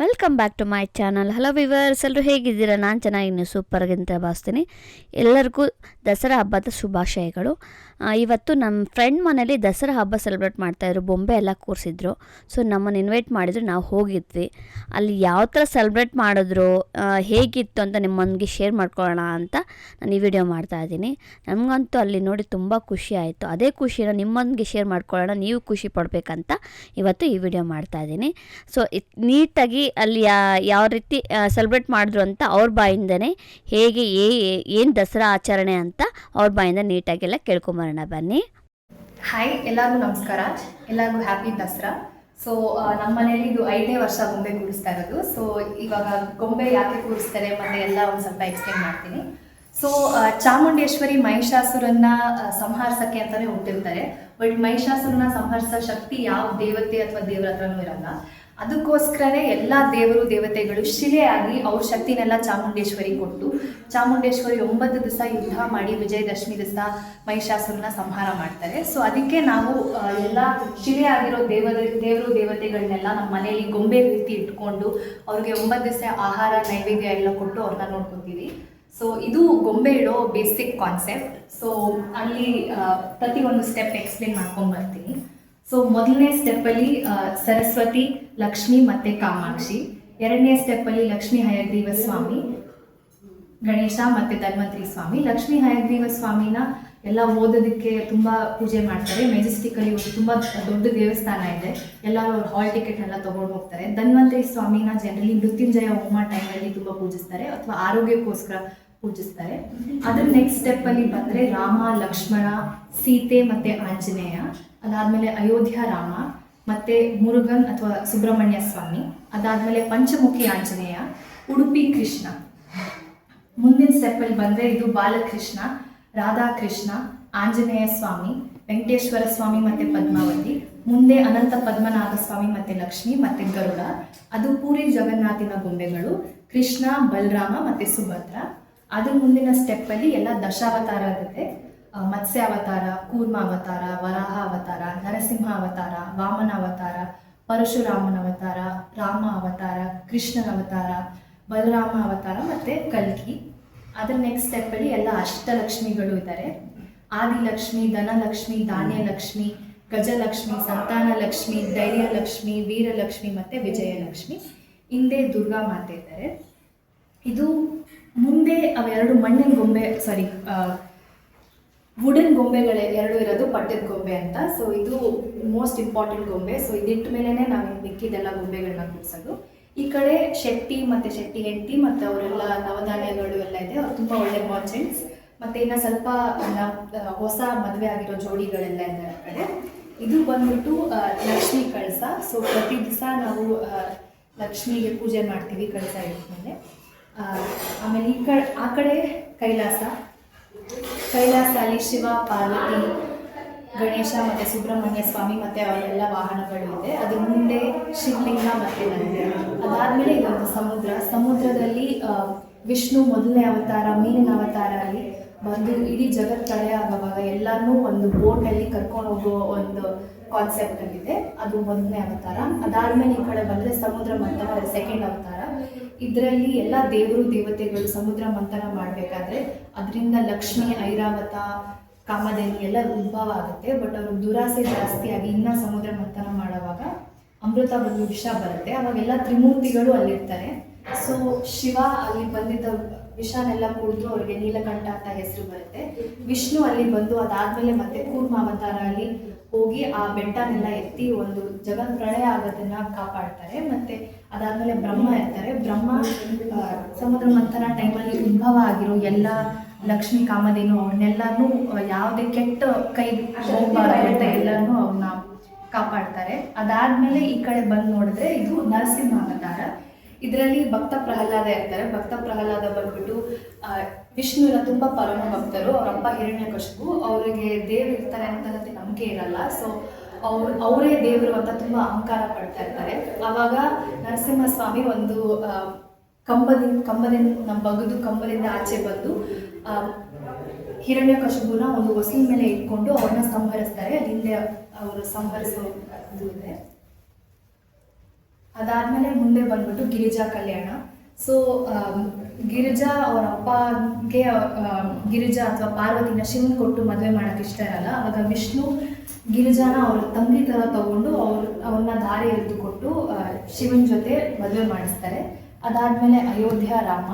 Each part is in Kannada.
Welcome back to my channel hello viewers ಎಲ್ಲರೂ ಹೇಗಿದ್ದೀರಾ? ನಾನು ಚೆನ್ನಾಗಿ, ನೀವು ಸೂಪರ್ಗಿಂತ ಭಾವಿಸ್ತೀನಿ. ಎಲ್ಲರಿಗೂ ದಸರಾ ಹಬ್ಬದ ಶುಭಾಶಯಗಳು. ಇವತ್ತು ನಮ್ಮ ಫ್ರೆಂಡ್ ಮನೇಲಿ ದಸರಾ ಹಬ್ಬ ಸೆಲೆಬ್ರೇಟ್ ಮಾಡ್ತಾಯಿದ್ರು ಬೊಂಬೆ ಎಲ್ಲ ಕೂರಿಸಿದ್ರು. ಸೊ ನಮ್ಮನ್ನು ಇನ್ವೈಟ್ ಮಾಡಿದ್ರು, ನಾವು ಹೋಗಿದ್ವಿ. ಅಲ್ಲಿ ಯಾವ ಥರ ಸೆಲೆಬ್ರೇಟ್ ಮಾಡಿದ್ರು ಹೇಗಿತ್ತು ಅಂತ ನಿಮ್ಮೊಂದಿಗೆ ಶೇರ್ ಮಾಡ್ಕೊಳ್ಳೋಣ ಅಂತ ನಾನು ಈ ವಿಡಿಯೋ ಮಾಡ್ತಾ ಇದ್ದೀನಿ. ನನಗಂತೂ ಅಲ್ಲಿ ನೋಡಿ ತುಂಬ ಖುಷಿ ಆಯಿತು. ಅದೇ ಖುಷಿನ ನಿಮ್ಮೊಂದಿಗೆ ಶೇರ್ ಮಾಡ್ಕೊಳ್ಳೋಣ, ನೀವು ಖುಷಿ ಪಡಬೇಕಂತ ಇವತ್ತು ಈ ವಿಡಿಯೋ ಮಾಡ್ತಾ ಇದ್ದೀನಿ. ಸೊ ನೀಟಾಗಿ ಅಲ್ಲಿ ಯಾವ ರೀತಿ ಸೆಲೆಬ್ರೇಟ್ ಮಾಡಿದ್ರು ಅಂತ ಅವ್ರ ಬಾಯಿಂದನೇ ಹೇಗೆ ಏನು ದಸರಾ ಆಚರಣೆ ಅಂತ ಅವ್ರ ಬಾಯಿಂದ ನೀಟಾಗಿ ಎಲ್ಲ ಕೇಳ್ಕೊಂಬರೋಣ ಬನ್ನಿ. ಹಾಯ್ ಎಲ್ಲರಿಗೂ ನಮಸ್ಕಾರ. ಎಲ್ಲರಿಗೂ ಹ್ಯಾಪಿ ದಸರಾ. ಸೊ ನಮ್ಮ ಮನೇಲಿ ಇದು ಐದನೇ ವರ್ಷ ಗೊಂಬೆ ಕೂರಿಸ್ತಾ ಇರೋದು. ಸೊ ಇವಾಗ ಗೊಂಬೆ ಯಾಕೆ ಕೂರಿಸ್ತಾರೆ ಮತ್ತೆ ಎಲ್ಲ ಒಂದು ಸ್ವಲ್ಪ ಎಕ್ಸ್ಪ್ಲೇನ್ ಮಾಡ್ತೀನಿ. ಸೊ ಚಾಮುಂಡೇಶ್ವರಿ ಮಹಿಷಾಸುರನ್ನ ಸಂಹರಿಸಕ್ಕೆ ಅಂತಾನೆ ಹುಟ್ಟಿರ್ತಾರೆ ಬಟ್ ಮಹಿಷಾಸುರನ ಸಂಹರಿಸೋ ಶಕ್ತಿ ಯಾವ ದೇವತೆ ಅಥವಾ ದೇವರ ಹತ್ರನೂ ಇರಲ್ಲ. ಅದಕ್ಕೋಸ್ಕರನೇ ಎಲ್ಲ ದೇವರು ದೇವತೆಗಳು ಶಿಲೆಯಾಗಿ ಅವ್ರ ಶಕ್ತಿನೆಲ್ಲ ಚಾಮುಂಡೇಶ್ವರಿ ಕೊಟ್ಟು ಚಾಮುಂಡೇಶ್ವರಿ ಒಂಬತ್ತು ದಿವಸ ಯುದ್ಧ ಮಾಡಿ ವಿಜಯದಶಮಿ ದಿವಸ ಮಹಿಷಾಸುರನ ಸಂಹಾರ ಮಾಡ್ತಾರೆ. ಸೊ ಅದಕ್ಕೆ ನಾವು ಎಲ್ಲ ಶಿಲೆಯಾಗಿರೋ ದೇವರ, ದೇವರು ದೇವತೆಗಳನ್ನೆಲ್ಲ ನಮ್ಮ ಮನೆಯಲ್ಲಿ ಗೊಂಬೆ ರೀತಿ ಇಟ್ಕೊಂಡು ಅವ್ರಿಗೆ ಒಂಬತ್ತು ದಿವಸ ಆಹಾರ, ನೈವೇದ್ಯ ಎಲ್ಲ ಕೊಟ್ಟು ಅವ್ರನ್ನ ನೋಡ್ಕೊತೀವಿ. ಸೊ ಇದು ಗೊಂಬೆ ಇಡೋ ಬೇಸಿಕ್ ಕಾನ್ಸೆಪ್ಟ್ ಸೊ ಅಲ್ಲಿ ಪ್ರತಿ ಒಂದು ಸ್ಟೆಪ್ ಎಕ್ಸ್ಪ್ಲೇನ್ ಮಾಡ್ಕೊಂಡು ಬರ್ತೀನಿ. ಸೊ ಮೊದಲನೇ ಸ್ಟೆಪ್ಪಲ್ಲಿ ಸರಸ್ವತಿ ಲಕ್ಷ್ಮಿ ಮತ್ತೆ ಕಾಮಾಕ್ಷಿ. ಎರಡನೇ ಸ್ಟೆಪ್ಪಲ್ಲಿ ಲಕ್ಷ್ಮಿ ಹಯಗ್ರೀವ ಸ್ವಾಮಿ, ಗಣೇಶ ಮತ್ತೆ ಧನ್ವಂತರಿ ಸ್ವಾಮಿ. ಲಕ್ಷ್ಮಿ ಹಯಗ್ರೀವ ಸ್ವಾಮಿನ ಎಲ್ಲ ಓದೋದಕ್ಕೆ ತುಂಬಾ ಪೂಜೆ ಮಾಡ್ತಾರೆ. ಮೆಜೆಸ್ಟಿಕ್ ಅಲ್ಲಿ ಒಂದು ತುಂಬಾ ದೊಡ್ಡ ದೇವಸ್ಥಾನ ಇದೆ. ಎಲ್ಲರೂ ಅವ್ರು ಹಾಲ್ ಟಿಕೆಟ್ ಎಲ್ಲ ತಗೊಂಡು ಹೋಗ್ತಾರೆ. ಧನ್ವಂತರಿ ಸ್ವಾಮಿನ ಜನರಲಿ ಮೃತ್ಯುಂಜಯ ಹೋಮ ಟೈಮಲ್ಲಿ ತುಂಬಾ ಪೂಜಿಸ್ತಾರೆ ಅಥವಾ ಆರೋಗ್ಯಕ್ಕೋಸ್ಕರ ಪೂಜಿಸ್ತಾರೆ. ಅದ್ರ ನೆಕ್ಸ್ಟ್ ಸ್ಟೆಪ್ ಅಲ್ಲಿ ಬಂದ್ರೆ ರಾಮ, ಲಕ್ಷ್ಮಣ, ಸೀತೆ ಮತ್ತೆ ಆಂಜನೇಯ. ಅದಾದಮೇಲೆ ಅಯೋಧ್ಯ ರಾಮ. ಮತ್ತೆ ಮುರುಗನ್ ಅಥವಾ ಸುಬ್ರಹ್ಮಣ್ಯ ಸ್ವಾಮಿ ಅದಾದ್ಮೇಲೆ ಪಂಚಮುಖಿ ಆಂಜನೇಯ ಉಡುಪಿ ಕೃಷ್ಣ. ಮುಂದಿನ ಸ್ಟೆಪ್ಪಲ್ಲಿ ಬಂದರೆ ಇದು ಬಾಲಕೃಷ್ಣ ರಾಧಾಕೃಷ್ಣ ಆಂಜನೇಯ ಸ್ವಾಮಿ ವೆಂಕಟೇಶ್ವರ ಸ್ವಾಮಿ ಮತ್ತೆ ಪದ್ಮಾವತಿ ಮುಂದೆ ಅನಂತ ಪದ್ಮನಾಭ ಸ್ವಾಮಿ ಮತ್ತೆ ಲಕ್ಷ್ಮಿ ಮತ್ತೆ ಗರುಡ ಅದು ಪೂರಿ ಜಗನ್ನಾಥಿನ ಗೊಂಬೆಗಳು ಕೃಷ್ಣ ಬಲರಾಮ ಮತ್ತೆ ಸುಭದ್ರ. ಅದ್ರ ಮುಂದಿನ ಸ್ಟೆಪ್ಪಲ್ಲಿ ಎಲ್ಲ ದಶಾವತಾರ ಇರುತ್ತೆ ಆ, ಮತ್ಸ್ಯಾವತಾರ, ಕೂರ್ಮಾವತಾರ ವರಾಹ ಅವತಾರ ನರಸಿಂಹ ಅವತಾರ ವಾಮನ ಅವತಾರ ಪರಶುರಾಮನ ಅವತಾರ ರಾಮ ಅವತಾರ ಕೃಷ್ಣನ ಅವತಾರ ಬಲರಾಮ ಅವತಾರ ಮತ್ತೆ ಕಲ್ಕಿ. ಅದರ ನೆಕ್ಸ್ಟ್ ಸ್ಟೆಪ್ಪಲ್ಲಿ ಎಲ್ಲ ಅಷ್ಟಲಕ್ಷ್ಮಿಗಳು ಇದ್ದಾರೆ ಆದಿಲಕ್ಷ್ಮಿ, ಧನಲಕ್ಷ್ಮಿ, ಧಾನ್ಯಲಕ್ಷ್ಮಿ, ಗಜಲಕ್ಷ್ಮಿ ಸಂತಾನ ಲಕ್ಷ್ಮಿ ಧೈರ್ಯಲಕ್ಷ್ಮಿ, ವೀರಲಕ್ಷ್ಮಿ ಮತ್ತೆ ವಿಜಯಲಕ್ಷ್ಮಿ. ಹಿಂದೆ ದುರ್ಗಾ ಮಾತೆ ಇದ್ದಾರೆ ಇದು ಮುಂದೆ ಅವೆರಡು ಮಣ್ಣಿನ ಗೊಂಬೆ ಸಾರಿ ವುಡನ್ ಗೊಂಬೆಗಳೇ, ಎರಡು ಇರೋದು ಪಟ್ಟದ ಗೊಂಬೆ ಅಂತ. ಸೊ ಇದು ಮೋಸ್ಟ್ ಇಂಪಾರ್ಟೆಂಟ್ ಗೊಂಬೆ. ಸೊ ಇದಿಟ್ಟ ಮೇಲೇ ನಾವು ಮಿಕ್ಕಿದೆಲ್ಲ ಗೊಂಬೆಗಳನ್ನ ಕೂರಿಸೋದು ಈ ಕಡೆ ಶೆಟ್ಟಿ ಮತ್ತು ಶೆಟ್ಟಿ ಹೆಂಡತಿ ಮತ್ತು ಅವರೆಲ್ಲ ನವಧಾನ್ಯಗಳು ಎಲ್ಲ ಇದೆ. ಅವ್ರು ತುಂಬ ಒಳ್ಳೆ ಮರ್ಚೆಂಟ್ಸ್ ಮತ್ತು ಇನ್ನು ಸ್ವಲ್ಪ ಹೊಸ ಮದುವೆ ಆಗಿರೋ ಜೋಡಿಗಳೆಲ್ಲ ಇದೆ ಕಡೆ. ಇದು ಬಂದ್ಬಿಟ್ಟು ಲಕ್ಷ್ಮಿ ಕಳಸ. ಸೊ ಪ್ರತಿ ದಿವಸ ನಾವು ಲಕ್ಷ್ಮಿಗೆ ಪೂಜೆ ಮಾಡ್ತೀವಿ ಕಳಸ ಇಟ್ಮೇಲೆ. ಆಮೇಲೆ ಈ ಕಡೆ ಆ ಕಡೆ ಕೈಲಾಸ. ಕೈಲಾಸ ಅಲ್ಲಿ ಶಿವ, ಪಾರ್ವತಿ, ಗಣೇಶ ಮತ್ತು ಸುಬ್ರಹ್ಮಣ್ಯ ಸ್ವಾಮಿ ಮತ್ತೆ ಅವರೆಲ್ಲ ವಾಹನಗಳು ಇದೆ ಅದು ಮುಂದೆ ಶಿವಲಿಂಗ ಮತ್ತೆ ನಂದಿ. ಅದಾದಮೇಲೆ ಇದೊಂದು ಸಮುದ್ರ. ಸಮುದ್ರದಲ್ಲಿ ವಿಷ್ಣು ಮೊದಲನೇ ಅವತಾರ ಮೀನಿನ ಅವತಾರ ಅಲ್ಲಿ ಬಂದು ಇಡೀ ಜಗತ್ ತಡೆ ಆಗುವಾಗ ಎಲ್ಲರನ್ನೂ ಒಂದು ಬೋಟಲ್ಲಿ ಕರ್ಕೊಂಡು ಹೋಗೋ ಒಂದು ಕಾನ್ಸೆಪ್ಟ್ ಅಲ್ಲಿದೆ. ಅದು ಮೊದಲನೇ ಅವತಾರ. ಅದಾದಮೇಲೆ ಈ ಕಡೆ ಬಂದರೆ ಸಮುದ್ರ ಮತ್ತು ಸೆಕೆಂಡ್ ಅವತಾರ. ಇದರಲ್ಲಿ ಎಲ್ಲ ದೇವರು ದೇವತೆಗಳು ಸಮುದ್ರ ಮಂಥನ ಮಾಡಬೇಕಾದ್ರೆ ಅದರಿಂದ ಲಕ್ಷ್ಮಿ, ಐರಾವತ, ಕಾಮಧೇನು ಎಲ್ಲ ಉದ್ಭವ ಆಗುತ್ತೆ. ಬಟ್ ಅವರು ದುರಾಸೆ ಜಾಸ್ತಿ ಆಗಿ ಇನ್ನ ಸಮುದ್ರ ಮಂಥನ ಮಾಡುವಾಗ ಅಮೃತ ಬಂದು ವಿಷ ಬರುತ್ತೆ. ಅವಾಗೆಲ್ಲ ತ್ರಿಮೂರ್ತಿಗಳು ಅಲ್ಲಿರ್ತಾರೆ. ಸೊ ಶಿವ ಅಲ್ಲಿ ಬಂದಿದ್ದ ವಿಷನೆಲ್ಲ ಕುಡಿದು ಅವ್ರಿಗೆ ನೀಲಕಂಠ ಅಂತ ಹೆಸರು ಬರುತ್ತೆ. ವಿಷ್ಣು ಅಲ್ಲಿ ಬಂದು ಅದಾದ್ಮೇಲೆ ಮತ್ತೆ ಕೂರ್ಮ ಅವತಾರ ಅಲ್ಲಿ ಹೋಗಿ ಆ ಬೆಟ್ಟನೆಲ್ಲ ಎತ್ತಿ ಒಂದು ಜಗನ್ ಪ್ರಳಯ ಆಗೋದನ್ನ ಕಾಪಾಡ್ತಾರೆ. ಮತ್ತೆ ಅದಾದ್ಮೇಲೆ ಬ್ರಹ್ಮ ಇರ್ತಾರೆ. ಬ್ರಹ್ಮ ಸಮುದ್ರ ಮಂಥನ ಟೈಮಲ್ಲಿ ಉದ್ಭವ ಆಗಿರೋ ಎಲ್ಲ ಲಕ್ಷ್ಮಿ ಕಾಮಧೇನು ಅವನ್ನೆಲ್ಲನೂ ಯಾವುದೇ ಕೆಟ್ಟ ಕೈ ಅಂತ ಎಲ್ಲಾನು ಅವನ್ನ ಕಾಪಾಡ್ತಾರೆ. ಅದಾದ್ಮೇಲೆ ಈ ಕಡೆ ಬಂದು ನೋಡಿದ್ರೆ ಇದು ನರಸಿಂಹ ಅವತಾರ ಇದರಲ್ಲಿ ಭಕ್ತ ಪ್ರಹ್ಲಾದ ಇರ್ತಾರೆ. ಭಕ್ತ ಪ್ರಹ್ಲಾದ ಬಂದ್ಬಿಟ್ಟು ಆ, ವಿಷ್ಣುವಿನ ತುಂಬಾ ಪರಮ ಭಕ್ತರು ಅವರಪ್ಪ ಹಿರಣ್ಯಕಶಿಪು ಅವರಿಗೆ ದೇವರು ಇರ್ತಾರೆ ಅಂತ ನಂಬಿಕೆ ಇರಲ್ಲ. ಸೊ ಅವ್ರು ಅವರೇ ದೇವರು ಅಂತ ತುಂಬಾ ಅಹಂಕಾರ ಪಡ್ತಾ ಇರ್ತಾರೆ. ಆವಾಗ ನರಸಿಂಹಸ್ವಾಮಿ ಒಂದು ಕಂಬದಿಂದ ಕಂಬದಿಂದ ನಮ್ಮ ಬಗದು ಕಂಬದಿಂದ ಆಚೆ ಬಂದು ಆ, ಹಿರಣ್ಯಕಶಿಪುನ ಒಂದು ಹೊಸಲಿನ ಮೇಲೆ ಇಟ್ಕೊಂಡು ಅವ್ರನ್ನ ಸಂಹರಿಸ್ತಾರೆ. ಅಲ್ಲಿಂದ ಅವರು ಸಂಹರಿಸೋ ಇದು ಅದಾದ್ಮೇಲೆ ಮುಂದೆ ಬಂದ್ಬಿಟ್ಟು ಗಿರಿಜಾ ಕಲ್ಯಾಣ. ಸೊ ಗಿರಿಜಾ ಅವ್ರ ಅಪ್ಪಗೆ ಗಿರಿಜಾ ಅಥವಾ ಪಾರ್ವತಿನ ಶಿವನ್ ಕೊಟ್ಟು ಮದುವೆ ಮಾಡೋಕೆ ಇಷ್ಟ ಇರಲ್ಲ. ಅವಾಗ ವಿಷ್ಣು ಗಿರಿಜಾನ ಅವ್ರ ತಂಗಿ ತರ ತಗೊಂಡು ಅವ್ರ, ಅವ್ರನ್ನ ದಾರಿ ಎಳೆದುಕೊಟ್ಟು ಶಿವನ್ ಜೊತೆ ಮದುವೆ ಮಾಡಿಸ್ತಾರೆ. ಅದಾದ್ಮೇಲೆ ಅಯೋಧ್ಯ ರಾಮ,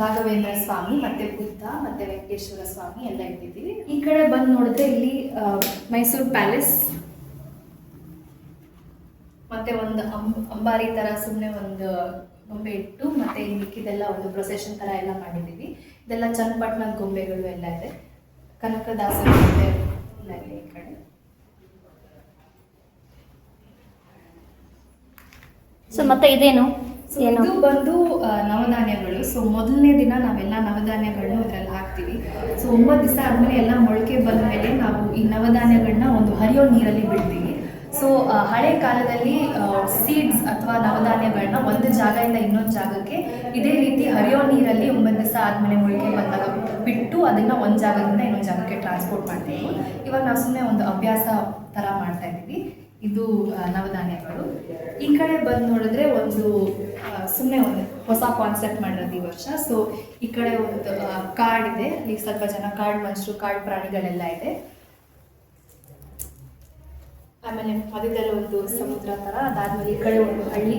ರಾಘವೇಂದ್ರ ಸ್ವಾಮಿ, ಮತ್ತೆ ಬುದ್ಧ, ಮತ್ತೆ ವೆಂಕಟೇಶ್ವರ ಸ್ವಾಮಿ ಎಲ್ಲ ಇಟ್ಟಿದ್ದೀವಿ. ಈ ಕಡೆ ಬಂದು ನೋಡಿದ್ರೆ ಇಲ್ಲಿ ಮೈಸೂರು ಪ್ಯಾಲೇಸ್, ಮತ್ತೆ ಒಂದು ಅಂಬ್, ಅಂಬಾರಿ ತರ ಸುಮ್ಮನೆ ಒಂದು ಗೊಂಬೆ ಇಟ್ಟು, ಮತ್ತೆ ಈ ಮಿಕ್ಕಿದೆಲ್ಲ ಒಂದು ಪ್ರೊಸೆಷನ್ ತರ ಎಲ್ಲ ಮಾಡಿದ್ದೀವಿ. ಇದೆಲ್ಲ ಚನ್ನಪಟ್ಟಣದ ಗೊಂಬೆಗಳು ಎಲ್ಲ ಇದೆ. ಕನಕದಾಸರ ಗೊಂಬೆ ಎಲ್ಲ ಈ ಕಡೆ. ಸೊ ಮತ್ತೆ ಇದೇನು? ಇದು ಬಂದು ನವಧಾನ್ಯಗಳು. ಸೊ ಮೊದಲನೇ ದಿನ ನಾವೆಲ್ಲ ನವಧಾನ್ಯಗಳನ್ನ ಇದರಲ್ಲಿ ಹಾಕ್ತೀವಿ. ಸೊ ಒಂಬತ್ತು ದಿವಸ ಆದಮೇಲೆ ಎಲ್ಲ ಮೊಳಕೆ ಬಂದ ಮೇಲೆ ನಾವು ಈ ನವಧಾನ್ಯಗಳನ್ನ ಒಂದು ಹರಿಯೋ ನೀರಲ್ಲಿ ಬಿಡ್ತೀವಿ. ಸೊ ಹಳೆ ಕಾಲದಲ್ಲಿ ಸೀಡ್ಸ್ ಅಥವಾ ನವಧಾನ್ಯಗಳನ್ನ ಒಂದು ಜಾಗದಿಂದ ಇನ್ನೊಂದು ಜಾಗಕ್ಕೆ ಇದೇ ರೀತಿ ಹರಿಯೋ ನೀರಲ್ಲಿ ಒಂಬತ್ತು ದಿವಸ ಆದಮೇಲೆ ಮೊಳಕೆ ಬಂದಾಗ ಅದನ್ನು ಒಂದು ಜಾಗದಿಂದ ಇನ್ನೊಂದು ಜಾಗಕ್ಕೆ ಟ್ರಾನ್ಸ್ಪೋರ್ಟ್ ಮಾಡ್ತೀವಿ ಇವಾಗ ನಾವು ಸುಮ್ಮನೆ ಒಂದು ಅಭ್ಯಾಸ ಥರ ಮಾಡ್ತಾ ಇದ್ದೀವಿ. ಇದು ನವಧಾನ್ಯಗಳು. ಈ ಕಡೆ ಬಂದು ನೋಡಿದ್ರೆ ಒಂದು ಸುಮ್ಮನೆ ಒಂದು ಹೊಸ ಕಾನ್ಸೆಪ್ಟ್ ಮಾಡಿರೋದು ಈ ವರ್ಷ. ಸೊ ಈ ಕಡೆ ಒಂದು ಕಾರ್ಡ್ ಇದೆ. ಇಲ್ಲಿ ಸ್ವಲ್ಪ ಜನ ಕಾರ್ಡ್ ಮನುಷ್ಯರು ಕಾರ್ಡ್ ಪ್ರಾಣಿಗಳೆಲ್ಲ ಇದೆ. ಆಮೇಲೆ ಮಧ್ಯದಲ್ಲಿ ಒಂದು ಸಮುದ್ರ ಥರ ಅದಾದ್ಮೇಲೆ ಈ ಕಡೆ ಒಂದು ಹಳ್ಳಿ.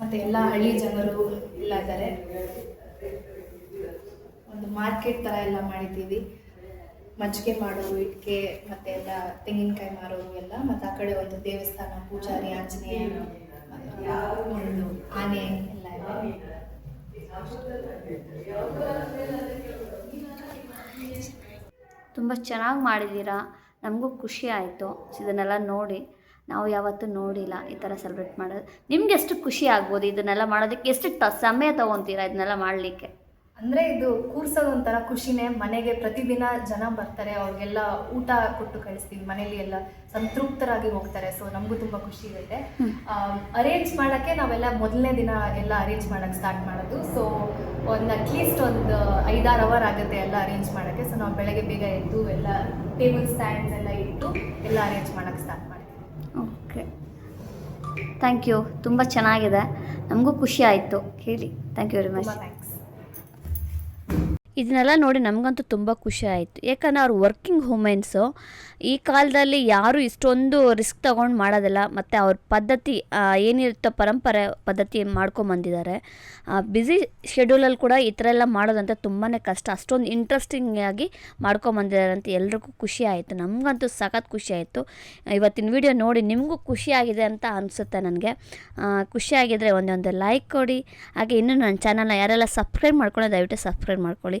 ಮತ್ತೆ ಎಲ್ಲ ಹಳ್ಳಿ ಜನರು ಎಲ್ಲ ಇದ್ದಾರೆ ಒಂದು ಮಾರ್ಕೆಟ್ ಥರ ಎಲ್ಲ ಮಾಡಿದ್ದೀವಿ. ಮಜ್ಜಿಗೆ ಮಾಡೋರು ಇಟ್ಕೆ ಮತ್ತೆ ಎಲ್ಲ ತೆಂಗಿನಕಾಯಿ ಮಾರೋರು ಎಲ್ಲ, ಮತ್ತೆ ಆ ಕಡೆ ಒಂದು ದೇವಸ್ಥಾನ, ಪೂಜಾರಿ, ಆಂಜನೇಯ ಒಂದು ಆನೆ ಎಲ್ಲ ತುಂಬ ಚೆನ್ನಾಗಿ ಮಾಡಿದ್ದೀರಾ? ನಮಗೂ ಖುಷಿ ಆಯಿತು. ಇದನ್ನೆಲ್ಲ ನೋಡಿ. ನಾವು ಯಾವತ್ತೂ ನೋಡಿಲ್ಲ ಈ ಥರ ಸೆಲೆಬ್ರೇಟ್ ಮಾಡೋದು. ನಿಮ್ಗೆ ಎಷ್ಟು ಖುಷಿ ಆಗ್ಬೋದು ಇದನ್ನೆಲ್ಲ ಮಾಡೋದಕ್ಕೆ? ಎಷ್ಟು ಸಮಯ ತೊಗೊತೀರಾ ಇದನ್ನೆಲ್ಲ ಮಾಡಲಿಕ್ಕೆ? ಅಂದ್ರೆ ಇದು ಕೂರ್ಸೋದು ಒಂಥರ ಖುಷಿನೇ. ಮನೆಗೆ ಪ್ರತಿದಿನ ಜನ ಬರ್ತಾರೆ ಅವ್ರಿಗೆಲ್ಲ ಊಟ ಕೊಟ್ಟು ಕಳಿಸ್ತೀವಿ ಮನೇಲಿ ಎಲ್ಲ ಸಂತೃಪ್ತರಾಗಿ ಹೋಗ್ತಾರೆ. ಸೊ ನಮಗೂ ತುಂಬ ಖುಷಿ ಇರುತ್ತೆ. ಅರೇಂಜ್ ಮಾಡೋಕ್ಕೆ ನಾವೆಲ್ಲ ಮೊದಲನೇ ದಿನ ಎಲ್ಲ ಅರೇಂಜ್ ಮಾಡೋಕ್ಕೆ ಸ್ಟಾರ್ಟ್ ಮಾಡೋದು. ಸೊ ಒಂದು ಅಟ್ಲೀಸ್ಟ್ ಒಂದು ಐದಾರು ಅವರ್ ಆಗುತ್ತೆ ಎಲ್ಲ ಅರೇಂಜ್ ಮಾಡೋಕ್ಕೆ. ಸೊ ನಾವು ಬೆಳಗ್ಗೆ ಬೇಗ ಎದ್ದು ಎಲ್ಲ ಟೇಬಲ್ ಸ್ಟ್ಯಾಂಡ್ಸ್ ಎಲ್ಲ ಇಟ್ಟು ಎಲ್ಲ ಅರೇಂಜ್ ಮಾಡೋಕ್ಕೆ ಸ್ಟಾರ್ಟ್ ಮಾಡ್ತೀವಿ. ಓಕೆ ಥ್ಯಾಂಕ್ ಯು ತುಂಬ ಚೆನ್ನಾಗಿದೆ. ನಮಗೂ ಖುಷಿ ಆಯಿತು. ಹೇಳಿ. ಥ್ಯಾಂಕ್ ಯು ವೆರಿ ಮಚ್ ಇದನ್ನೆಲ್ಲ ನೋಡಿ ನಮಗಂತೂ ತುಂಬ ಖುಷಿ ಆಯಿತು. ಯಾಕಂದರೆ ಅವ್ರು ವರ್ಕಿಂಗ್ ವುಮೆನ್ಸು ಈ ಕಾಲದಲ್ಲಿ ಯಾರು ಇಷ್ಟೊಂದು ರಿಸ್ಕ್ ತಗೊಂಡು ಮಾಡೋದಿಲ್ಲ. ಮತ್ತು ಅವ್ರ ಪದ್ಧತಿ ಏನಿರುತ್ತೋ ಪರಂಪರೆ ಪದ್ಧತಿ ಮಾಡ್ಕೊಂಬಂದಿದ್ದಾರೆ ಬ್ಯುಸಿ ಶೆಡ್ಯೂಲಲ್ಲಿ ಕೂಡ ಈ ಥರ ಎಲ್ಲ ಮಾಡೋದಂತ ತುಂಬಾ ಕಷ್ಟ. ಅಷ್ಟೊಂದು ಇಂಟ್ರೆಸ್ಟಿಂಗ್ ಆಗಿ ಮಾಡ್ಕೊಂಬಂದಿದ್ದಾರೆ ಅಂತ ಎಲ್ರಿಗೂ ಖುಷಿ ಆಯಿತು. ನಮಗಂತೂ ಸಖತ್ ಖುಷಿ ಆಯಿತು. ಇವತ್ತಿನ ವಿಡಿಯೋ ನೋಡಿ ನಿಮಗೂ ಖುಷಿಯಾಗಿದೆ ಅಂತ ಅನಿಸುತ್ತೆ ನನಗೆ. ಖುಷಿಯಾಗಿದ್ದರೆ ಒಂದೊಂದು ಲೈಕ್ ಕೊಡಿ. ಹಾಗೆ ಇನ್ನೂ ನನ್ನ ಚಾನಲ್ನ ಯಾರೆಲ್ಲ ಸಬ್ಸ್ಕ್ರೈಬ್ ಮಾಡ್ಕೊಳ್ಳೋ ದಯವಿಟ್ಟು ಸಬ್ಸ್ಕ್ರೈಬ್ ಮಾಡ್ಕೊಳ್ಳಿ.